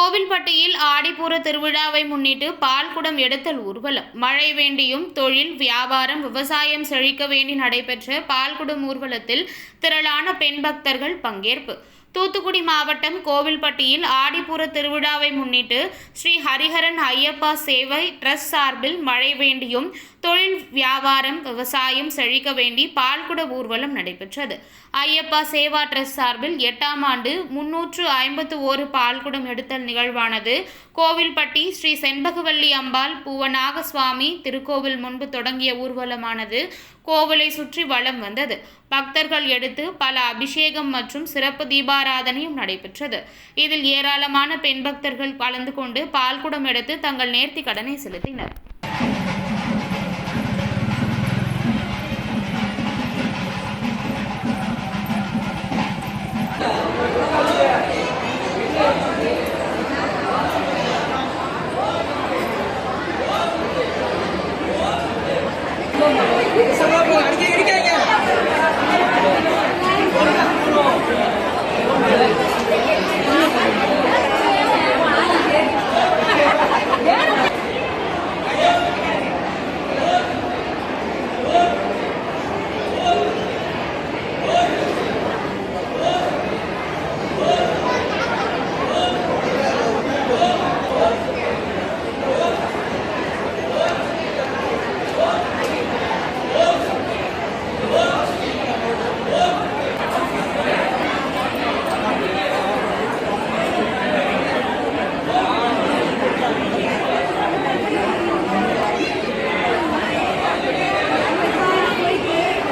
கோவில்பட்டியில் ஆடிப்பூர திருவிழாவை முன்னிட்டு பால்குடம் எடுத்தல் ஊர்வலம். மழை வேண்டியும் தொழில் வியாபாரம் விவசாயம் செழிக்க வேண்டி நடைபெற்ற பால்குடம் ஊர்வலத்தில் திரளான பெண் பக்தர்கள் பங்கேற்பு. தூத்துக்குடி மாவட்டம் கோவில்பட்டியில் ஆடிப்புற திருவிழாவை முன்னிட்டு ஸ்ரீ ஹரிஹரன் ஐயப்பா சேவை ட்ரஸ்ட் சார்பில் மழை வேண்டியும் தொழில் வியாபாரம் விவசாயம் செழிக்க வேண்டி பால்குட ஊர்வலம் நடைபெற்றது. ஐயப்பா சேவா ட்ரஸ்ட் சார்பில் எட்டாம் ஆண்டு முன்னூற்று ஐம்பத்து ஓரு பால்குடம் எடுத்தல் நிகழ்வானது. கோவில்பட்டி ஸ்ரீ செண்பகவல்லி அம்பாள் பூவநாக சுவாமி திருக்கோவில் முன்பு தொடங்கிய ஊர்வலமானது கோவிலை சுற்றி வலம் வந்தது. பக்தர்கள் எடுத்து பல அபிஷேகம் மற்றும் சிறப்பு தீபா தீபாராதனையும் நடைபெற்றது. இதில் ஏராளமான பெண் பக்தர்கள் கலந்து கொண்டு பால்குடம் எடுத்து தங்கள் நேர்த்தி கடனை செலுத்தினர்.